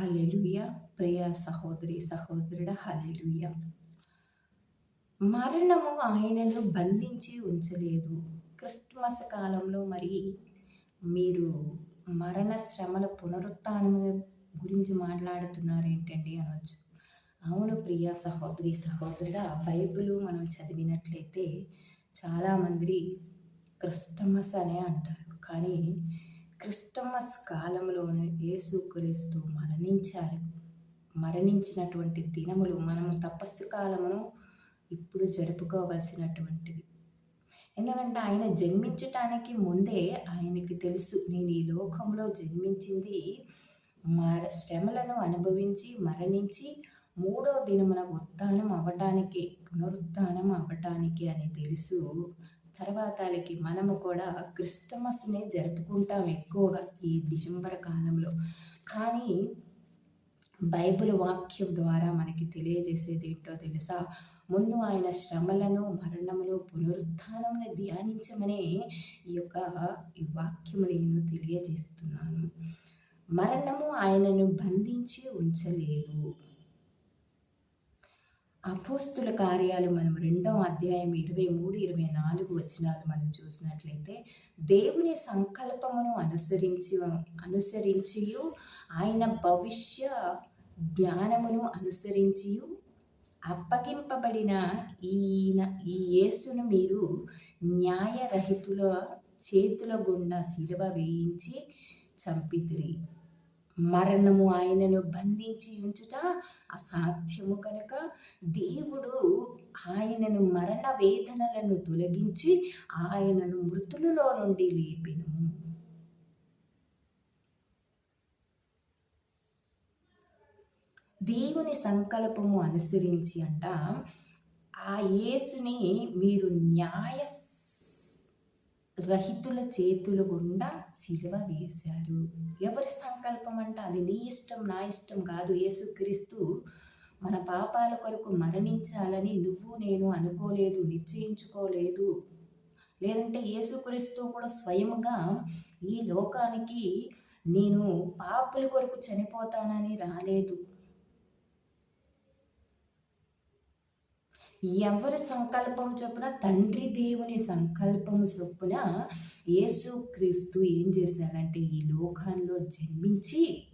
Hallelujah ప్రియ సహోదరి సహోదరుడ hallelujah మరణము ఆయనను బంధించి ఉంచలేదు క్రిస్మస్ కాలంలో మరి మీరు మరణ శ్రమల పునరుత్నము గురించి మాట్లాడుతున్నారు ఏంటండి అనవచ్చు అవును ప్రియ సహోదరి సహోదరుడ బైబిల్ మనం చదివినట్లయితే చాలామంది క్రిస్టమస్ అనే అంటారు కానీ క్రిస్టమస్ కాలంలోనే యేసుక్రీస్తు మరణించారు. మరణించినటువంటి దినములు మనము తపస్సు కాలమును ఇప్పుడు జరుపుకోవలసినటువంటిది ఎందుకంటే ఆయన జన్మించటానికి ముందే ఆయనకి తెలుసు నేను ఈ లోకంలో జన్మించింది మర శ్రమలను అనుభవించి మరణించి మూడో దినమున ఉత్థానం అవ్వటానికి పునరుత్థానం అవ్వటానికి అని తెలుసు. తర్వాతలకి మనము కూడా క్రిస్టమస్ని జరుపుకుంటాం ఎక్కువగా ఈ డిసెంబర్ కాలంలో. కానీ బైబిల్ వాక్యం ద్వారా మనకి తెలియజేసేది ఏంటో తెలుసా? ముందు ఆయన శ్రమలను మరణములు పునరుత్నమును ధ్యానించమనే ఈ యొక్క ఈ వాక్యము నేను తెలియజేస్తున్నాను. మరణము ఆయనను బంధించి ఉంచలేదు. అపోస్తుల కార్యాలు మనం రెండవ అధ్యాయం ఇరవై మూడు ఇరవై నాలుగు వచనాలు మనం చూసినట్లయితే దేవుని సంకల్పమును అనుసరించి అనుసరించి ఆయన భవిష్య జ్ఞానమును అనుసరించి అప్పగింపబడిన ఈయన ఈ యేసును మీరు న్యాయరహితుల చేతుల గుండా శిలువ వేయించి చంపితిరి. మరణము ఆయనను బంధించి ఉంచుట అసాధ్యము కనుక. దేవుడు ఆయనను మరణ వేదనలను తొలగించి ఆయనను మృతులలో నుండి లేపెను. దేవుని సంకల్పము అనుసరించి అంట ఆ యేసుని మీరు న్యాయ రహితుల చేతుల గుండా సిలువ వేశారు. ఎవరి సంకల్పం అంటే? అది నీ ఇష్టం నా ఇష్టం కాదు. యేసుక్రీస్తు మన పాపాల కొరకు మరణించాలని నువ్వు నేను అనుకోలేదు నిశ్చయించుకోలేదు. లేదంటే యేసుక్రీస్తు కూడా స్వయముగా ఈ లోకానికి నేను పాపుల కొరకు చనిపోతానని రాలేదు. ఎవరి సంకల్పం చొప్పున? తండ్రి దేవుని సంకల్పం చొప్పున యేసుక్రీస్తు ఏం చేశాడంటే ఈ లోకంలో జన్మించి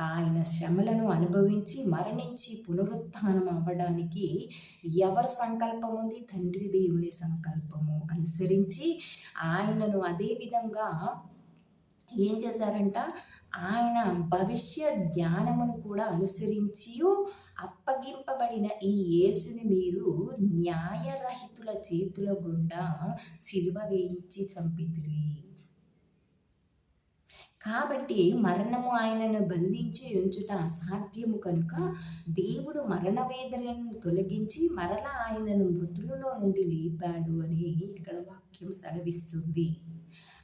ఆయన శ్రమలను అనుభవించి మరణించి పునరుత్థానం అవ్వడానికి ఎవరి సంకల్పం ఉంది? తండ్రి దేవుని సంకల్పము. అనుసరించి ఆయనను అదేవిధంగా ఏం చేశారంట? ఆయన భవిష్య జ్ఞానమును కూడా అనుసరించి అప్పగింపబడిన ఈ యేసుని మీరు న్యాయరహితుల చేతుల గుండా సిలువ వేయించి చంపిదిరి కాబట్టి మరణము ఆయనను బంధించి ఉంచుట అసాధ్యము కనుక దేవుడు మరణ వేదనలను తొలగించి మరల ఆయనను మృతులలో నుండి లేపాడు అని ఇక్కడ వాక్యం సెలవిస్తుంది.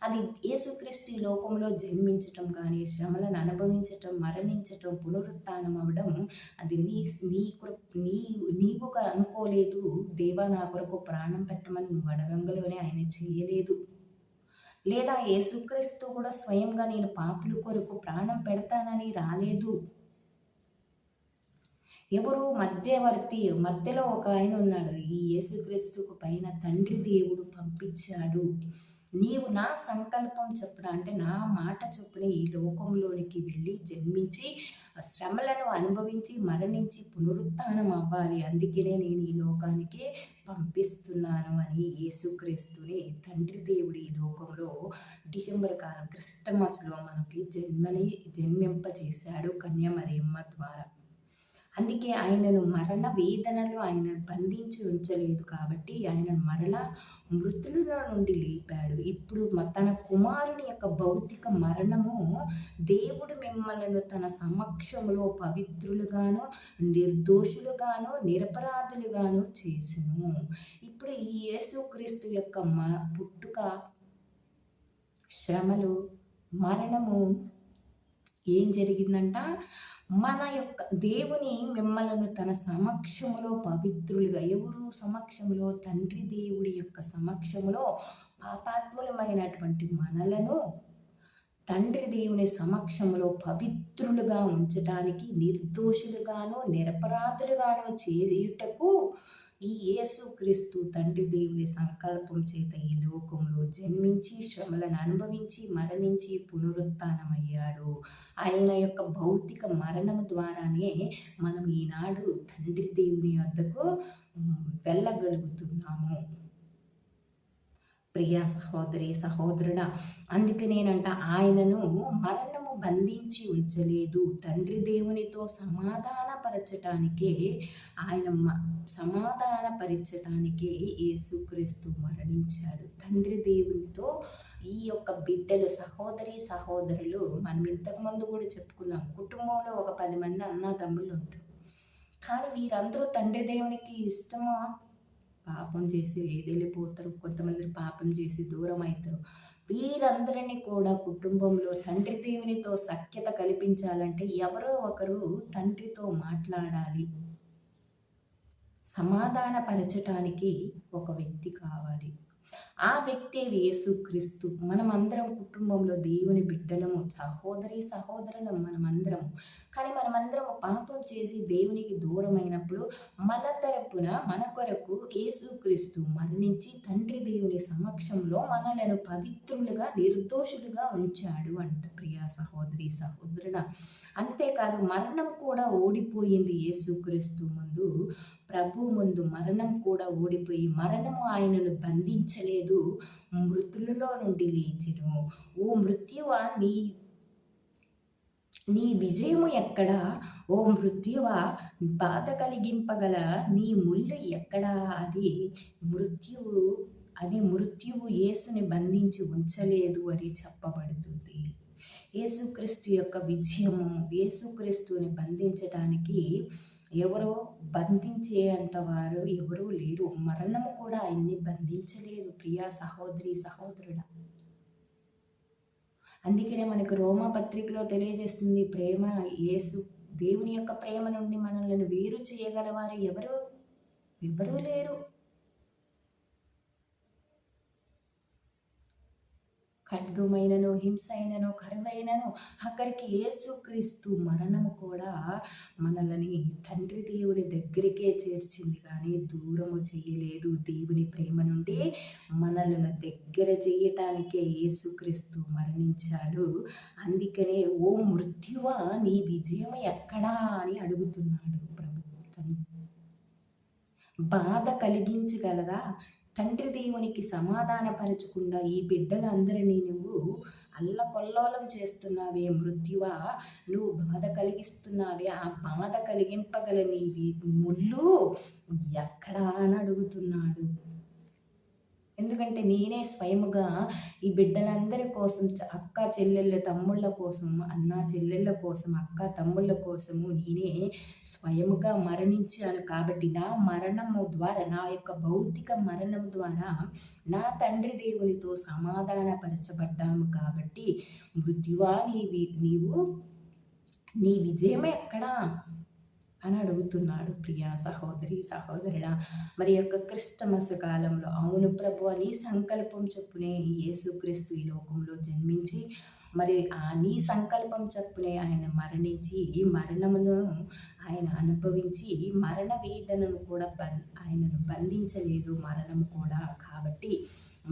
అది యేసుక్రీస్తు లోకంలో జన్మించటం కానీ శ్రమలను అనుభవించటం మరణించటం పునరుత్నం అవ్వడం అది నీ నీ నీ నీవుగా అనుకోలేదు దేవా నా కొరకు ప్రాణం పెట్టమని నువ్వు అడగంగలోనే ఆయన చేయలేదు. లేదా యేసుక్రీస్తు కూడా స్వయంగా నేను పాపుల కొరకు ప్రాణం పెడతానని రాలేదు. ఎవరు మధ్యవర్తి మధ్యలో ఒక ఆయన ఉన్నాడు. ఈ యేసుక్రీస్తుకు పైన తండ్రి దేవుడు పంపించాడు. నీవు నా సంకల్పం చొప్పున అంటే నా మాట చొప్పున ఈ లోకంలోనికి వెళ్ళి జన్మించి శ్రమలను అనుభవించి మరణించి పునరుత్నం అవ్వాలి. అందుకనే నేను ఈ లోకానికి పంపిస్తున్నాను అని యేసుక్రీస్తుని తండ్రి దేవుడి ఈ లోకంలో డిసెంబర్ కాలం క్రిస్టమస్లో మనకి జన్మని జన్మింపజేశాడు కన్యమరియమ్మ ద్వారా. అందుకే ఆయనను మరణ వేదనలు ఆయన బంధించి ఉంచలేదు కాబట్టి ఆయన మరలా మృతుల నుండి లేపాడు. ఇప్పుడు తన కుమారుని యొక్క భౌతిక మరణము దేవుడు మిమ్మలను తన సమక్షంలో పవిత్రులుగాను నిర్దోషులుగాను నిరపరాధులుగాను చేసిను. ఇప్పుడు ఈ యేసుక్రీస్తు యొక్క మ పుట్టుక శ్రమలు మరణము ఏం జరిగిందంట? మన యొక్క దేవుని మిమ్మలను తన సమక్షములో పవిత్రులుగా ఎవరు సమక్షములో? తండ్రి దేవుడి యొక్క సమక్షములో పాపాత్ములమైనటువంటి మనలను తండ్రి దేవుని సమక్షంలో పవిత్రులుగా ఉంచడానికి నిర్దోషులుగాను నిరపరాధులుగాను చేయుటకు ఈ యేసుక్రీస్తు తండ్రి దేవుని సంకల్పం చేత ఈ లోకంలో జన్మించి శ్రమలను అనుభవించి మరణించి పునరుత్నమయ్యాడు. ఆయన యొక్క భౌతిక మరణం ద్వారానే మనం ఈనాడు తండ్రి దేవుని వద్దకు వెళ్ళగలుగుతున్నాము. ప్రియ సహోదరి సహోదరుడా అందుకే నేనంట ఆయనను మరణము బంధించి ఉంచలేదు. తండ్రి దేవునితో సమాధానపరచటానికే ఆయన సమాధానపరచటానికే యేసుక్రీస్తు మరణించాడు. తండ్రి దేవునితో ఈ యొక్క బిడ్డలు సహోదరి సహోదరులు మనం ఇంతకుముందు కూడా చెప్పుకున్నాం కుటుంబంలో ఒక పది మంది అన్నదమ్ములు ఉంటారు. కానీ వీరందరూ తండ్రి దేవునికి ఇష్టమా? పాపం చేసి వెళ్ళిపోతారు కొంతమంది పాపం చేసి దూరం అవుతారు వీరందరినీ కూడా కుటుంబంలో తండ్రి దేవునితో సఖ్యత కల్పించాలంటే ఎవరో ఒకరు తండ్రితో మాట్లాడాలి. సమాధానపరచటానికి ఒక వ్యక్తి కావాలి. ఆ వ్యక్తి యేసుక్రీస్తు. మనమందరం కుటుంబంలో దేవుని బిడ్డలము సహోదరి సహోదరులం మనమందరము. కానీ మనమందరం పాపం చేసి దేవునికి దూరమైనప్పుడు మన తరపున మన కొరకు యేసుక్రీస్తు మరణించి తండ్రి దేవుని సమక్షంలో మనలను పవిత్రులుగా నిర్దోషులుగా ఉంచాడు అంట ప్రియా సహోదరి సహోదరుడ. అంతేకాదు మరణం కూడా ఓడిపోయింది యేసుక్రీస్తు ముందు. ప్రభు ముందు మరణం కూడా ఓడిపోయి మరణము ఆయనను బంధించలేదు. మృతులలో నుండి లేచెను. ఓ మృత్యువ నీ నీ విజయము ఎక్కడా? ఓ మృత్యువ బాధ కలిగింపగల నీ ముళ్ళు ఎక్కడా? అది మృత్యువు అని మృత్యువు యేసుని బంధించి ఉంచలేదు అని చెప్పబడుతుంది. యేసుక్రీస్తు యొక్క విజయము యేసుక్రీస్తుని బంధించడానికి ఎవరో బంధించేంత వారు ఎవరూ లేరు. మరణము కూడా ఆయన్ని బంధించలేదు. ప్రియా సహోదరి సహోదరుడ. అందుకనే మనకు రోమా పత్రికలో తెలియజేస్తుంది ప్రేమ యేసు దేవుని యొక్క ప్రేమ నుండి మనల్ని వేరు చేయగలవారు ఎవరు? ఎవరూ లేరు. ఖడ్గమైనను హింసైనను కరువైనను అక్కడికి యేసుక్రీస్తు మరణము కూడా మనల్ని తండ్రి దేవుని దగ్గరికే చేర్చింది కానీ దూరము చేయలేదు. దేవుని ప్రేమ నుండి మనలను దగ్గర చేయటానికే యేసుక్రీస్తు మరణించాడు. అందుకనే ఓ మృత్యువా నీ విజయం ఎక్కడా అని అడుగుతున్నాడు ప్రభు బాధ కలిగించగలగా తండ్రి దేవునికి సమాధానపరచకుండా ఈ బిడ్డలందరినీ నువ్వు అల్లకొల్లోలం చేస్తున్నావే మృత్యువా. నువ్వు బాధ కలిగిస్తున్నావే. ఆ బాధ కలిగింపగల నీ ముళ్ళు. ఎక్కడా అని అడుగుతున్నాడు. ఎందుకంటే నేనే స్వయముగా ఈ బిడ్డలందరి కోసం అక్క చెల్లెళ్ళ తమ్ముళ్ళ కోసం అన్న చెల్లెళ్ళ కోసం అక్క తమ్ముళ్ళ కోసము నేనే స్వయముగా మరణించాను కాబట్టి నా మరణము ద్వారా నా యొక్క భౌతిక మరణం ద్వారా నా తండ్రి దేవునితో సమాధానపరచబడ్డాము కాబట్టి మృత్యువా నీవి నీవు నీ విజయమే ఎక్కడా అని అడుగుతున్నాడు ప్రియా సహోదరి సహోదరుడా. మరి యొక్క క్రిస్టమస్ కాలంలో అవును ప్రభు అని సంకల్పం చెప్పునే యేసుక్రీస్తు ఈ లోకంలో జన్మించి మరి ఆ నీ సంకల్పం చెప్పునే ఆయన మరణించి ఈ మరణమును ఆయన అనుభవించి మరణ వేదనను కూడా బం ఆయనను బంధించలేదు మరణం కూడా. కాబట్టి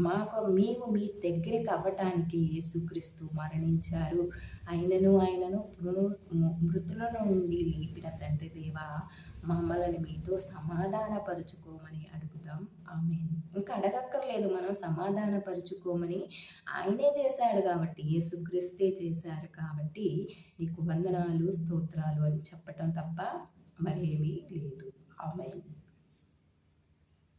మాకు మేము మీ దగ్గరికి అవ్వటానికి యేసుక్రీస్తు మరణించారు. ఆయనను ఆయనను మృతుల నుండి లేపిన తండ్రి దేవా మమ్మల్ని మీతో సమాధానపరుచుకోమని అడుగుదాం. ఆమె ఇంకా అడగక్కర్లేదు మనం సమాధానపరుచుకోమని ఆయనే చేశాడు కాబట్టి యేసుక్రీస్తే చేశారు కాబట్టి నీకు వందనాలు స్తోత్రాలు అని చెప్పటం తప్ప మరేమీ లేదు. ఆమె